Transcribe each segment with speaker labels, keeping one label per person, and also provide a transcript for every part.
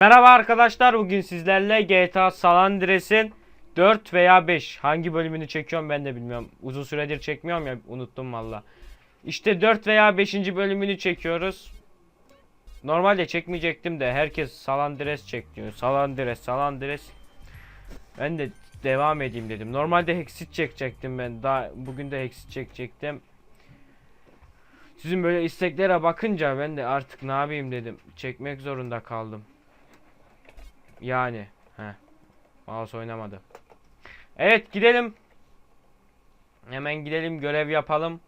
Speaker 1: Merhaba arkadaşlar bugün sizlerle GTA San Andreas'in 4 veya 5 hangi bölümünü çekiyorum ben de bilmiyorum. Uzun süredir çekmiyorum ya unuttum valla. İşte 4 veya 5. bölümünü çekiyoruz. Normalde çekmeyecektim de herkes San Andreas çek diyor. San Andreas, San Andreas. Ben de devam edeyim dedim. Normalde Hexit çekecektim ben. Daha bugün de Hexit çekecektim. Sizin böyle isteklere bakınca ben de artık ne yapayım dedim. Çekmek zorunda kaldım. Yani. He. Mouse oynamadı. Evet gidelim. Hemen gidelim görev yapalım.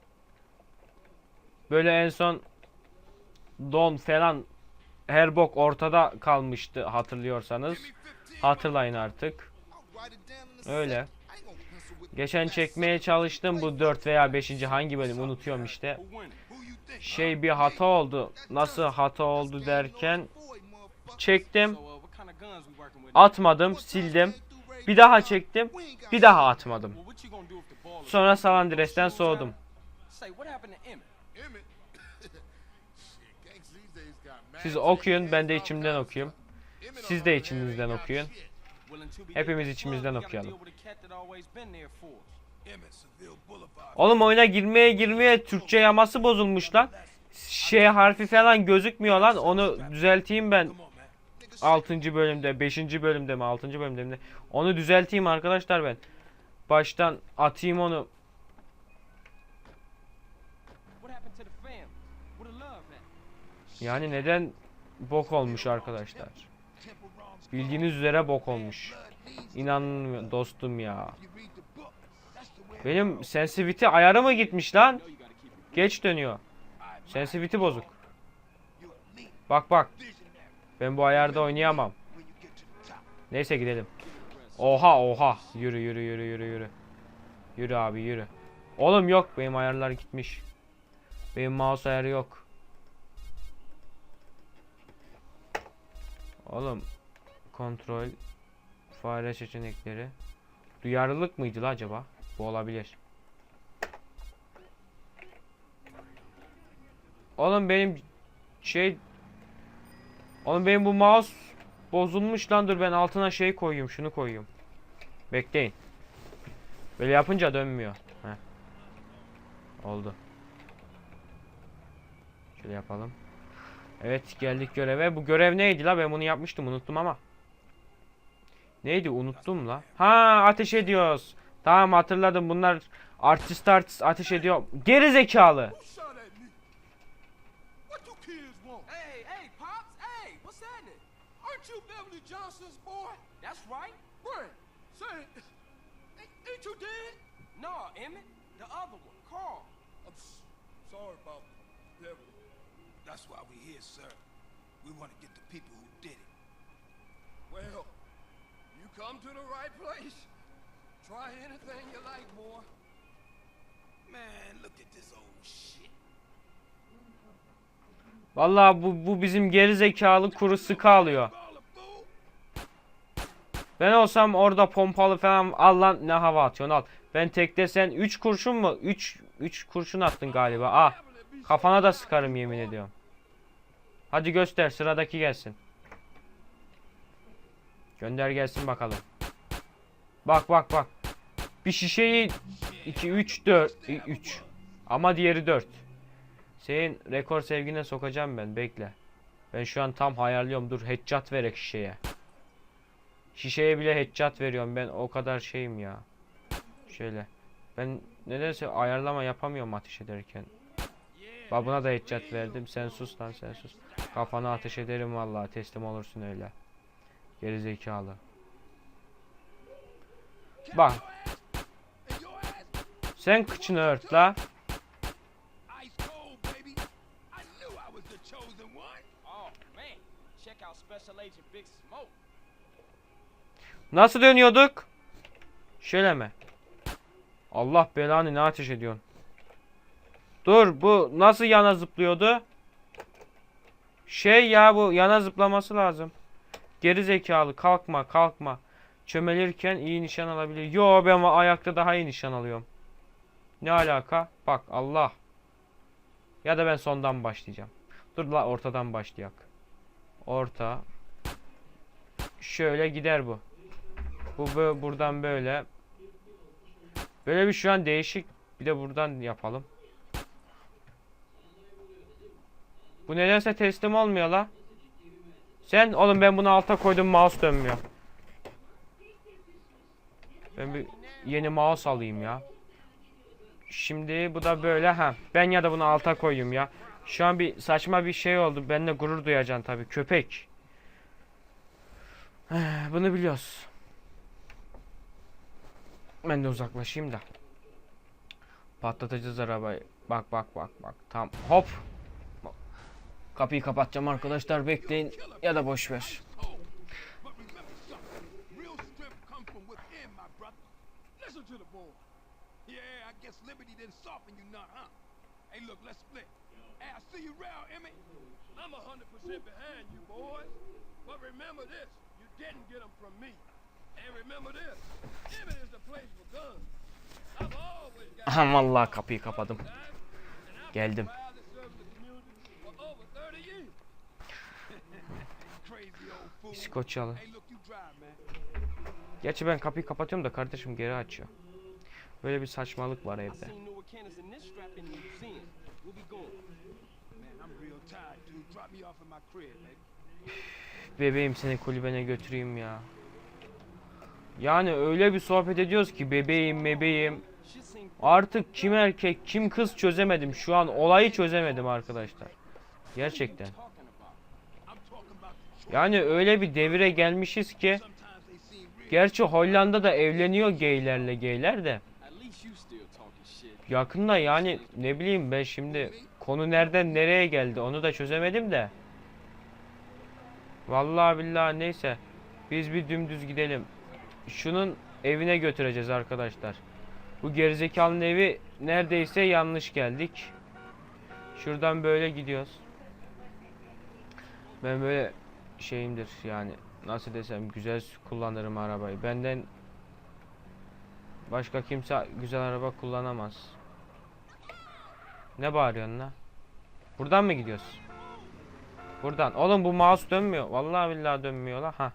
Speaker 1: Böyle en son Don falan her bok ortada kalmıştı hatırlıyorsanız. Hatırlayın artık. Öyle. Geçen çekmeye çalıştım bu 4 veya 5. hangi bölüm unutuyorum işte. Şey bir hata oldu. Nasıl hata oldu derken çektim. Atmadım, sildim. Bir daha çektim. Bir daha atmadım. Sonra San Andreas'ten soğudum. Siz okuyun, ben de içimden okuyayım. Siz de içinizden okuyun. Hepimiz içimizden okuyalım. Oğlum oyuna girmeye girmeye Türkçe yaması bozulmuş lan. Şey harfi falan gözükmüyor lan. Onu düzelteyim ben. 6. bölümde, 5. bölümde mi, 6. bölümde mi? Onu düzelteyim arkadaşlar ben. Baştan atayım onu. Yani neden bok olmuş arkadaşlar? Bildiğiniz üzere bok olmuş. İnanın dostum ya. Benim sensitivity ayarı mı gitmiş lan? Geç dönüyor. Sensitivity bozuk. Bak bak. Ben bu ayarda oynayamam. Neyse gidelim. Oha oha. Yürü yürü yürü yürü yürü. Yürü abi yürü. Oğlum yok benim ayarlar gitmiş. Benim mouse ayarı yok. Oğlum kontrol fare seçenekleri duyarlılık mıydı la acaba? Bu olabilir. Oğlum benim şey Oğlum benim bu mouse bozulmuş lan dur ben altına şey koyayım şunu koyayım. Bekleyin. Böyle yapınca dönmüyor. Heh. Oldu. Şöyle yapalım. Evet geldik göreve. Bu görev neydi la ben bunu yapmıştım unuttum ama. Neydi unuttum la. Ha ateş ediyoruz. Tamam hatırladım bunlar artist artist ateş ediyor. Geri zekalı.
Speaker 2: You Beverly Johnson's boy?
Speaker 3: That's right.
Speaker 2: Brent, say, ain't, ain't you dead?
Speaker 3: No, Emmett, the other one, Carl.
Speaker 2: I'm sorry about Beverly.
Speaker 4: That's why we're here, sir. We want to get the people who did it.
Speaker 2: Well, you come to the right place. Try anything you like, boy.
Speaker 4: Man, look at this old shit.
Speaker 1: Vallahi bu, bu bizim geri zekalı kuru sıkı alıyor. Ben olsam orada pompalı falan al lan ne hava atıyorsun al. Ben tekte sen 3 kurşun mu? 3 3 kurşun attın galiba. Ah. Kafana da sıkarım yemin ediyorum. Hadi göster sıradaki gelsin. Gönder gelsin bakalım. Bak bak bak. Bir şişeyi 2 3 4 3. Ama diğeri 4. Senin rekor sevgine sokacağım ben bekle. Ben şu an tam hayalliyorum. Dur headshot verek şişeye. Şişeye bile headshot veriyorum ben o kadar şeyim ya. Şöyle. Ben nedense ayarlama yapamıyorum ateş ederken. Bak buna da headshot verdim. Sen sus lan sen sus. Kafana ateş ederim vallahi teslim olursun öyle. Geri zekalı. Bak sen kıçını ört la.
Speaker 3: Oh, check out Special Agent Big Smoke.
Speaker 1: Nasıl dönüyorduk? Şöyle mi? Allah belanı ne ateş ediyorsun? Dur bu nasıl yana zıplıyordu? Şey ya bu yana zıplaması lazım. Geri zekalı kalkma kalkma. Çömelirken iyi nişan alabilir. Yo ben ayakta daha iyi nişan alıyorum. Ne alaka? Bak Allah. Ya da ben sondan başlayacağım. Dur la ortadan başlayak. Orta. şöyle gider bu. Bu bö- buradan böyle. Böyle bir şu an değişik. Bir de buradan yapalım. Bu nedense teslim olmuyor la. Sen oğlum ben bunu alta koydum mouse dönmüyor. Ben bir yeni mouse alayım ya. Şimdi bu da böyle ha. Ben ya da bunu alta koyayım ya. Şu an bir saçma bir şey oldu. Benimle gurur duyacaksın tabii köpek. Bunu biliyoruz. Ben de uzaklaşayım da. Patlatacağız arabayı. Bak bak bak bak. Tam hop. Kapıyı kapatacağım arkadaşlar bekleyin ya da boş ver. Aha vallahi kapıyı kapadım. Geldim.
Speaker 2: been proud to serve the community for over 30 years.
Speaker 4: Crazy old fool.
Speaker 1: İskoçyalı. Gerçi ben kapıyı kapatıyorum da kardeşim geri açıyor. Böyle bir saçmalık var evde. Bebeğim seni kulübene götüreyim ya. Yani öyle bir sohbet ediyoruz ki bebeğim bebeğim. Artık kim erkek kim kız çözemedim. Şu an olayı çözemedim arkadaşlar. Gerçekten. Yani öyle bir devire gelmişiz ki. Gerçi Hollanda'da evleniyor geylerle geyler de. Yakında yani ne bileyim ben şimdi konu nereden nereye geldi onu da çözemedim de. Vallahi billahi neyse. Biz bir dümdüz gidelim. Şunun evine götüreceğiz arkadaşlar. Bu gerizekalının evi neredeyse yanlış geldik. Şuradan böyle gidiyoruz. Ben böyle şeyimdir yani nasıl desem güzel kullanırım arabayı. Benden başka kimse güzel araba kullanamaz. Ne bağırıyorsun la? Buradan mı gidiyoruz? Buradan. Oğlum bu mouse dönmüyor. Vallahi billahi dönmüyor la. Ha.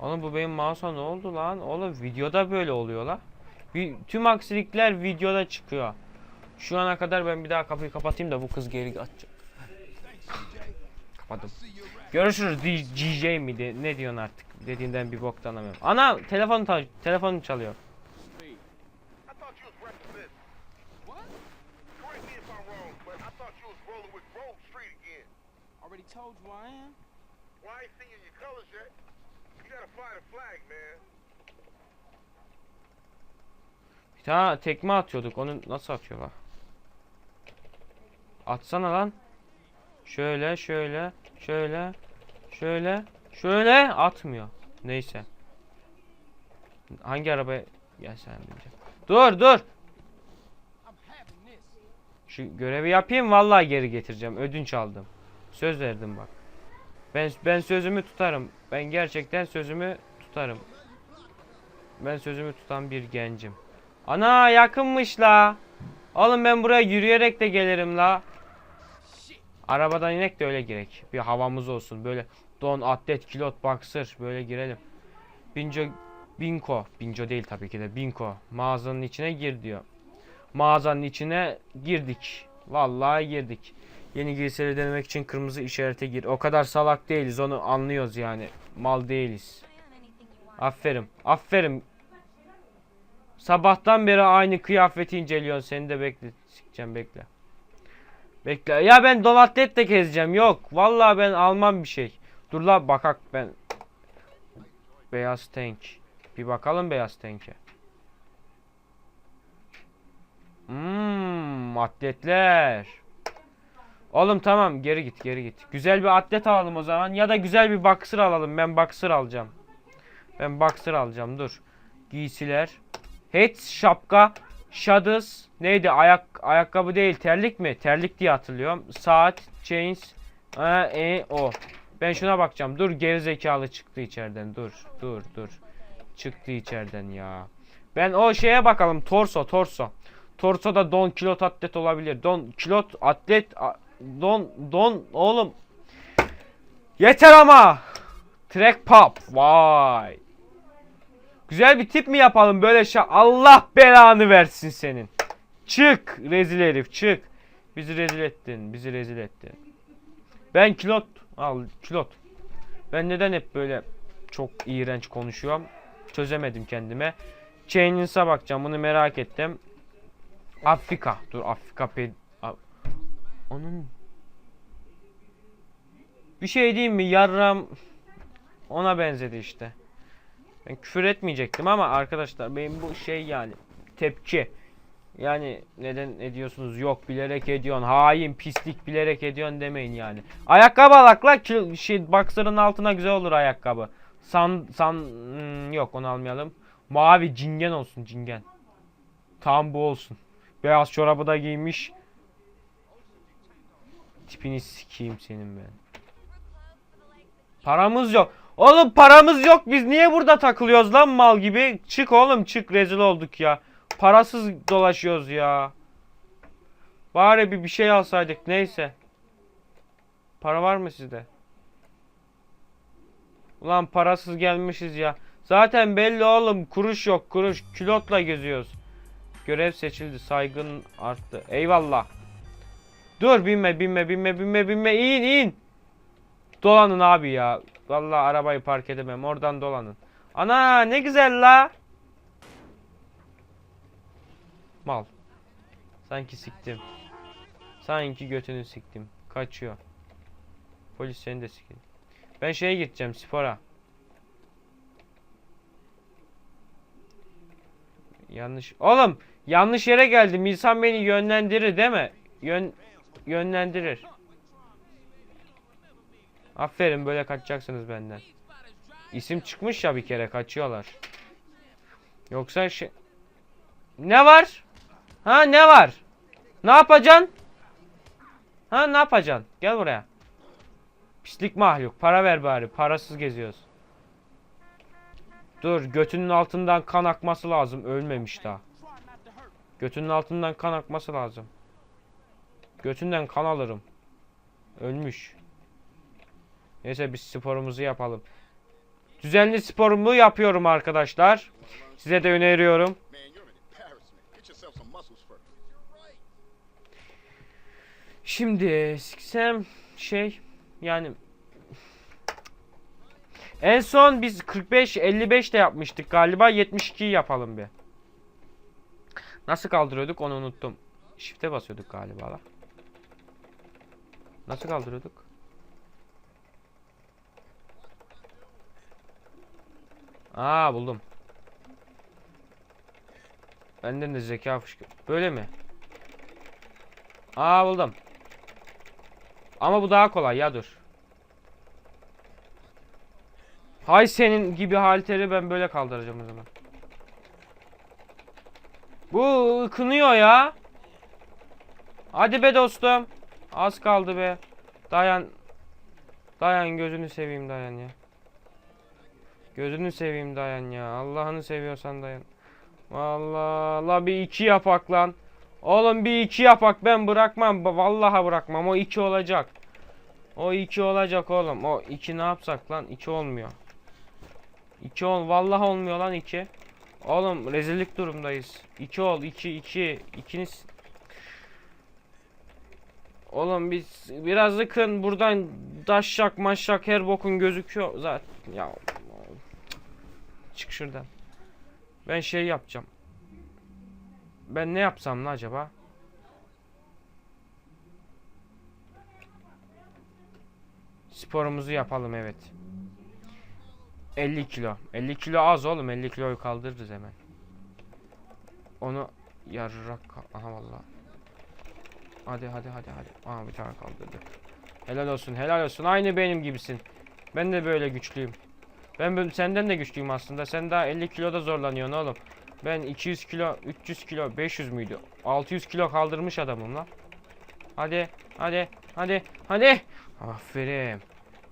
Speaker 1: Oğlum bu benim mouse'a ne oldu lan? Oğlum videoda böyle oluyor la. Bir, tüm aksilikler videoda çıkıyor. Şu ana kadar ben bir daha kapıyı kapatayım da bu kız geri
Speaker 4: CJ.
Speaker 1: Kapadım. Görüşürüz DJ miydi? Ne diyorsun artık? Dediğinden bir boktan anlamıyorum. Ana telefon telefonum çalıyor. Bir tane tekme atıyorduk. Onu nasıl atıyorlar? Atsana lan. Şöyle, şöyle, şöyle, şöyle, şöyle atmıyor. Neyse. Hangi arabaya gel sen bince. Dur, dur. Şu görevi yapayım vallahi geri getireceğim. Ödünç aldım. Söz verdim bak. Ben ben sözümü tutarım. Ben gerçekten sözümü tutarım. Ben sözümü tutan bir gencim. Ana yakınmış la. Oğlum ben buraya yürüyerek de gelirim la. Arabadan inek de öyle girek. Bir havamız olsun. Böyle don, atlet, kilot, boxer böyle girelim. Binco, Binko. Binco değil tabii ki de. Binko. Mağazanın içine gir diyor. Mağazanın içine girdik. Vallahi girdik. Yeni giysileri denemek için kırmızı işarete gir. O kadar salak değiliz onu anlıyoruz yani. Mal değiliz. Aferin. Aferin. Sabahtan beri aynı kıyafeti inceliyorsun. Seni de bekle. Sikeceğim bekle. Bekle. Ya ben don atlet de gezeceğim. Yok. Vallahi ben almam bir şey. Dur la bakak ben. Beyaz tank. Bir bakalım beyaz tank'e. Hmm, atletler. Oğlum tamam geri git geri git. Güzel bir atlet alalım o zaman ya da güzel bir boxer alalım. Ben boxer alacağım. Ben boxer alacağım dur. Giysiler. Hats şapka. Shadows neydi? Ayak ayakkabı değil, terlik mi? Terlik diye hatırlıyorum. Saat, chains, e, e o. Ben şuna bakacağım. Dur geri çıktı içeriden. Dur, dur, dur. Çıktı içeriden ya. Ben o şeye bakalım. Torso, torso. Torsoda don kilot atlet olabilir. Don kilot atlet a- don don oğlum. Yeter ama. Track pop. Vay. Güzel bir tip mi yapalım böyle şey? Allah belanı versin senin. Çık rezil herif çık. Bizi rezil ettin. Bizi rezil ettin. Ben kilot. Al kilot. Ben neden hep böyle çok iğrenç konuşuyorum? Çözemedim kendime. Chains'a bakacağım. Bunu merak ettim. Afrika. Dur Afrika pe... A- Onun... Bir şey diyeyim mi? Yarram ona benzedi işte. Ben küfür etmeyecektim ama arkadaşlar benim bu şey yani tepki. Yani neden ediyorsunuz? Yok bilerek ediyorsun. Hain, pislik bilerek ediyorsun demeyin yani. Ayakkabı alakla şey boxer'ın altına güzel olur ayakkabı. San san hmm, yok onu almayalım. Mavi cingen olsun cingen. Tam bu olsun. Beyaz çorabı da giymiş. Tipini sikeyim senin ben. Paramız yok. Oğlum paramız yok. Biz niye burada takılıyoruz lan mal gibi? Çık oğlum çık rezil olduk ya. Parasız dolaşıyoruz ya. Bari bir bir şey alsaydık neyse. Para var mı sizde? Ulan parasız gelmişiz ya. Zaten belli oğlum kuruş yok kuruş. Külotla geziyoruz. Görev seçildi saygın arttı. Eyvallah. Dur binme binme binme binme binme in in. Dolanın abi ya. Vallahi arabayı park edemem. Oradan dolanın. Ana ne güzel la. Mal. Sanki siktim. Sanki götünü siktim. Kaçıyor. Polis seni de sikin. Ben şeye gideceğim spora. Yanlış. Oğlum yanlış yere geldim. İnsan beni yönlendirir değil mi? Yön yönlendirir. Aferin böyle kaçacaksınız benden. İsim çıkmış ya bir kere kaçıyorlar. Yoksa şey... Ne var? Ha ne var? Ne yapacaksın? Ha ne yapacaksın? Gel buraya. Pislik mahluk. Para ver bari. Parasız geziyoruz. Dur götünün altından kan akması lazım. Ölmemiş daha. Götünün altından kan akması lazım. Götünden kan alırım. Ölmüş. Neyse biz sporumuzu yapalım. Düzenli sporumu yapıyorum arkadaşlar. Size de öneriyorum. Şimdi siksem şey yani en son biz 45 55 de yapmıştık galiba 72 yapalım bir. Nasıl kaldırıyorduk onu unuttum. Shift'e basıyorduk galiba. Nasıl kaldırıyorduk? Aa buldum. Benden de zeka fışkı. Böyle mi? Aa buldum. Ama bu daha kolay ya dur. Hay senin gibi halteri ben böyle kaldıracağım o zaman. Bu ıkınıyor ya. Hadi be dostum. Az kaldı be. Dayan. Dayan gözünü seveyim dayan ya. Gözünü seveyim dayan ya. Allah'ını seviyorsan dayan. Allah la bir iki yapak lan. Oğlum bir iki yapak ben bırakmam. Vallahi bırakmam. O iki olacak. O iki olacak oğlum. O iki ne yapsak lan? İki olmuyor. İki ol. Vallahi olmuyor lan iki. Oğlum rezillik durumdayız. İki ol. iki iki. İkiniz. Oğlum biz biraz ıkın buradan daşşak maşşak her bokun gözüküyor zaten. Ya çık şuradan. Ben şey yapacağım. Ben ne yapsam la acaba? Sporumuzu yapalım evet. 50 kilo. 50 kilo az oğlum. 50 kiloyu kaldırırız hemen. Onu yarrak aha vallahi. Hadi hadi hadi hadi. Aa bir tane kaldırdık. Helal olsun helal olsun. Aynı benim gibisin. Ben de böyle güçlüyüm. Ben senden de güçlüyüm aslında. Sen daha 50 kiloda zorlanıyorsun oğlum. Ben 200 kilo, 300 kilo, 500 müydü? 600 kilo kaldırmış adamım lan. Hadi, hadi, hadi, hadi. Aferin.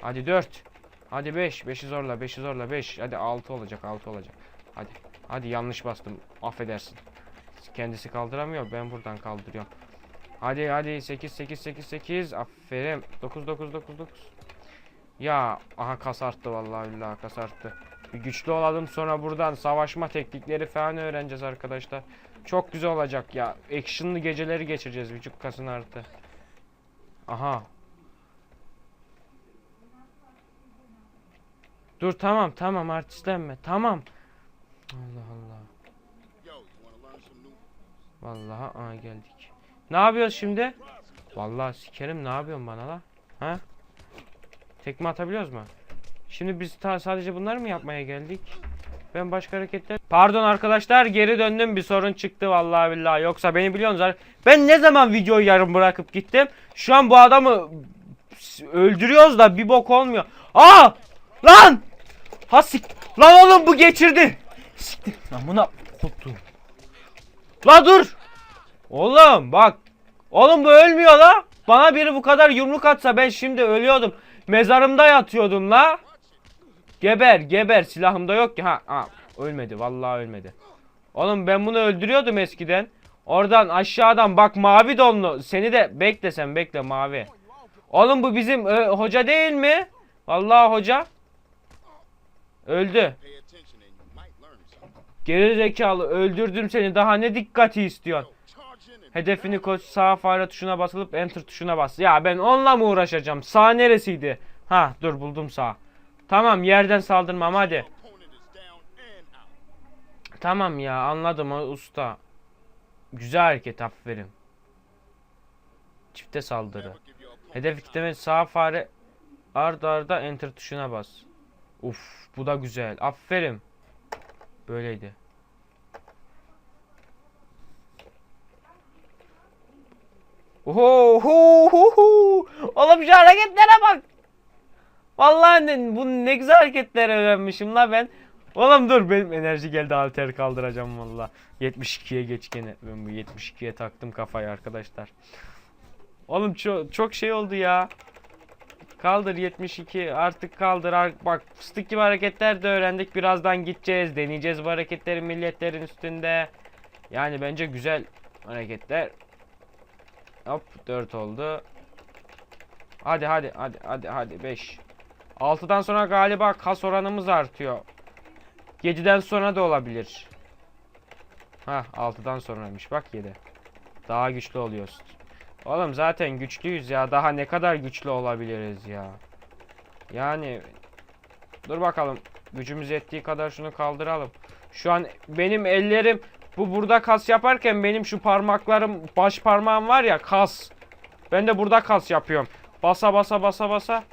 Speaker 1: Hadi 4. Hadi 5. 5'i zorla, 5'i zorla, 5. Hadi 6 olacak, 6 olacak. Hadi. Hadi yanlış bastım. Affedersin. Kendisi kaldıramıyor. Ben buradan kaldırıyorum. Hadi hadi 8 8 8 8. Aferin. 9 9 9 9. Ya aha kas arttı vallahi billahi kas arttı. Bir güçlü olalım sonra buradan savaşma teknikleri falan öğreneceğiz arkadaşlar. Çok güzel olacak ya. Action'lı geceleri geçireceğiz vücut kasın arttı. Aha. Dur tamam tamam artistlenme. Tamam. Allah Allah. Vallahi aa geldik. Ne yapıyoruz şimdi? Vallahi sikerim ne yapıyorsun bana la? Ha? Tekme atabiliyoruz mu? Şimdi biz sadece bunları mı yapmaya geldik? Ben başka hareketler... Pardon arkadaşlar geri döndüm bir sorun çıktı vallahi billahi. Yoksa beni biliyorsunuz Ben ne zaman videoyu yarım bırakıp gittim? Şu an bu adamı öldürüyoruz da bir bok olmuyor. Aa! Lan! Ha sik... Lan oğlum bu geçirdi. Siktir. Lan buna koptu. La dur! Oğlum bak. Oğlum bu ölmüyor la. Bana biri bu kadar yumruk atsa ben şimdi ölüyordum. Mezarımda yatıyordum la. Geber geber silahımda yok ki. Ha, ha ölmedi vallahi ölmedi. Oğlum ben bunu öldürüyordum eskiden. Oradan aşağıdan bak mavi donlu. Seni de bekle sen bekle mavi. Oğlum bu bizim e, hoca değil mi? Vallahi hoca. Öldü. Geri zekalı öldürdüm seni. Daha ne dikkati istiyorsun? Hedefini koş sağ fare tuşuna basılıp enter tuşuna bas. Ya ben onunla mı uğraşacağım? Sağ neresiydi? Ha dur buldum sağ. Tamam yerden saldırmam hadi. Tamam ya anladım usta. Güzel hareket aferin. Çifte saldırı. Hedef kitleme sağ fare ard arda enter tuşuna bas. Uf bu da güzel. Aferin. Böyleydi. Oho, hu, hu, hu. Oğlum şu hareketlere bak. Vallahi ne, bu ne güzel hareketler öğrenmişim la ben. Oğlum dur benim enerji geldi alter kaldıracağım valla. 72'ye geç gene. Ben bu 72'ye taktım kafayı arkadaşlar. Oğlum çok, çok şey oldu ya. Kaldır 72 artık kaldır bak fıstık gibi hareketler de öğrendik birazdan gideceğiz deneyeceğiz bu hareketleri milletlerin üstünde yani bence güzel hareketler hop 4 oldu hadi hadi hadi hadi hadi 5 6'dan sonra galiba kas oranımız artıyor 7'den sonra da olabilir ha 6'dan sonraymış bak 7 daha güçlü oluyoruz Oğlum zaten güçlüyüz ya. Daha ne kadar güçlü olabiliriz ya. Yani dur bakalım. Gücümüz yettiği kadar şunu kaldıralım. Şu an benim ellerim bu burada kas yaparken benim şu parmaklarım baş parmağım var ya kas. Ben de burada kas yapıyorum. Basa basa basa basa.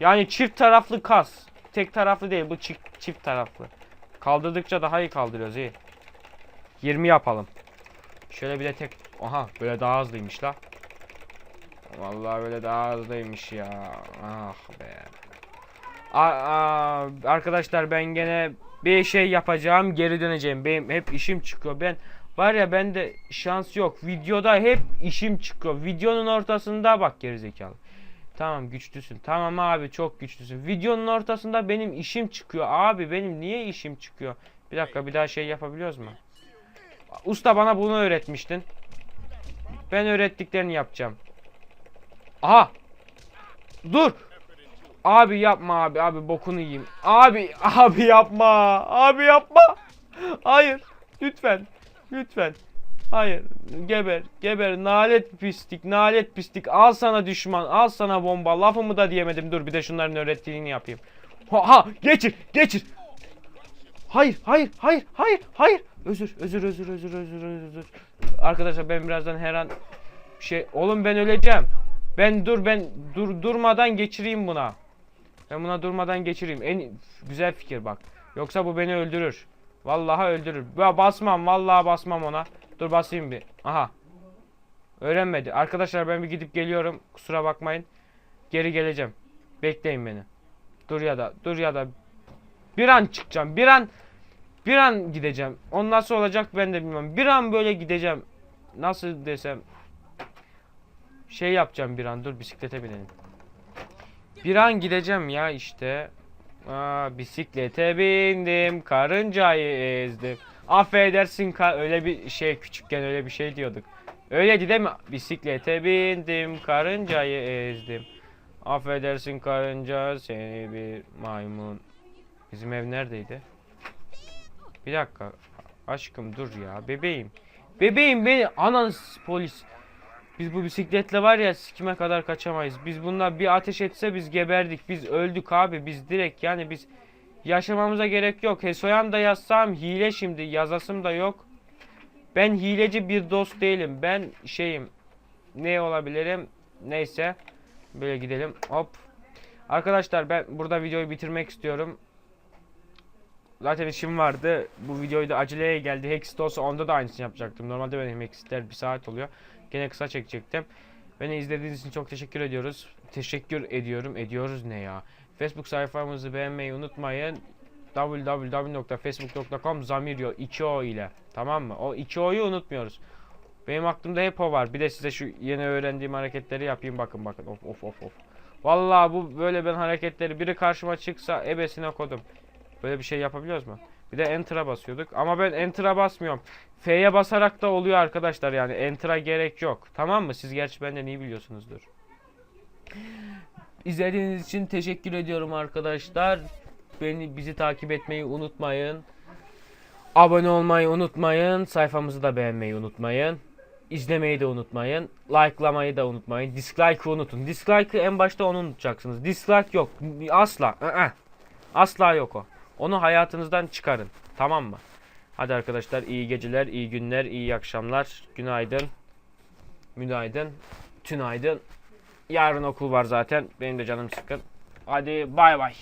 Speaker 1: Yani çift taraflı kas. Tek taraflı değil bu çift, çift taraflı. Kaldırdıkça daha iyi kaldırıyoruz iyi. 20 yapalım. Şöyle bir de tek... Aha böyle daha hızlıymış la. Vallahi böyle daha hızlıymış ya. Ah be. Aa, arkadaşlar ben gene bir şey yapacağım geri döneceğim. Benim hep işim çıkıyor. Ben var ya bende şans yok. Videoda hep işim çıkıyor. Videonun ortasında bak gerizekalı. Tamam güçlüsün. Tamam abi çok güçlüsün. Videonun ortasında benim işim çıkıyor. Abi benim niye işim çıkıyor? Bir dakika bir daha şey yapabiliyoruz mu? Usta bana bunu öğretmiştin. Ben öğrettiklerini yapacağım. Aha. Dur. Abi yapma abi abi bokunu yiyeyim. Abi abi yapma. Abi yapma. Hayır. Lütfen. Lütfen. Hayır. Geber. Geber. Nalet pislik. Nalet pislik. Al sana düşman. Al sana bomba. Lafımı da diyemedim. Dur bir de şunların öğrettiğini yapayım. Ha, ha geçir. Geçir. Hayır, hayır, hayır, hayır, hayır. Özür, özür, özür, özür, özür, özür. Arkadaşlar ben birazdan her an şey oğlum ben öleceğim. Ben dur ben dur durmadan geçireyim buna. Ben buna durmadan geçireyim. En güzel fikir bak. Yoksa bu beni öldürür. Vallahi öldürür. Ya basmam, vallahi basmam ona. Dur basayım bir. Aha. Öğrenmedi. Arkadaşlar ben bir gidip geliyorum. Kusura bakmayın. Geri geleceğim. Bekleyin beni. Dur ya da dur ya da bir an çıkacağım. Bir an bir an gideceğim. O nasıl olacak ben de bilmiyorum. Bir an böyle gideceğim. Nasıl desem şey yapacağım bir an. Dur bisiklete binelim. Bir an gideceğim ya işte. Aa, bisiklete bindim. Karıncayı ezdim. Affedersin öyle bir şey küçükken öyle bir şey diyorduk. Öyleydi değil mi? Bisiklete bindim. Karıncayı ezdim. Affedersin karınca seni bir maymun. Bizim ev neredeydi? Bir dakika. Aşkım dur ya bebeğim. Bebeğim beni anan polis. Biz bu bisikletle var ya sikime kadar kaçamayız. Biz bunlar bir ateş etse biz geberdik. Biz öldük abi. Biz direkt yani biz yaşamamıza gerek yok. Hesoyan da yazsam hile şimdi. Yazasım da yok. Ben hileci bir dost değilim. Ben şeyim. Ne olabilirim? Neyse. Böyle gidelim. Hop. Arkadaşlar ben burada videoyu bitirmek istiyorum. Zaten işim vardı. Bu videoyu da aceleye geldi. Hexit olsa onda da aynısını yapacaktım. Normalde benim Hexitler bir saat oluyor. Gene kısa çekecektim. Beni izlediğiniz için çok teşekkür ediyoruz. Teşekkür ediyorum. Ediyoruz ne ya? Facebook sayfamızı beğenmeyi unutmayın. www.facebook.com Zamiryo 2o ile. Tamam mı? O 2o'yu unutmuyoruz. Benim aklımda hep o var. Bir de size şu yeni öğrendiğim hareketleri yapayım. Bakın bakın. Of of of of. Vallahi bu böyle ben hareketleri biri karşıma çıksa ebesine kodum. Böyle bir şey yapabiliyoruz mu? Bir de enter'a basıyorduk. Ama ben enter'a basmıyorum. F'ye basarak da oluyor arkadaşlar yani. Enter'a gerek yok. Tamam mı? Siz gerçi benden iyi biliyorsunuzdur. İzlediğiniz için teşekkür ediyorum arkadaşlar. Beni bizi takip etmeyi unutmayın. Abone olmayı unutmayın. Sayfamızı da beğenmeyi unutmayın. İzlemeyi de unutmayın. Like'lamayı da unutmayın. Dislike'ı unutun. Dislike'ı en başta onu unutacaksınız. Dislike yok. Asla. Asla yok o. Onu hayatınızdan çıkarın. Tamam mı? Hadi arkadaşlar iyi geceler, iyi günler, iyi akşamlar. Günaydın. Günaydın. Tünaydın. Yarın okul var zaten. Benim de canım sıkkın. Hadi bay bay.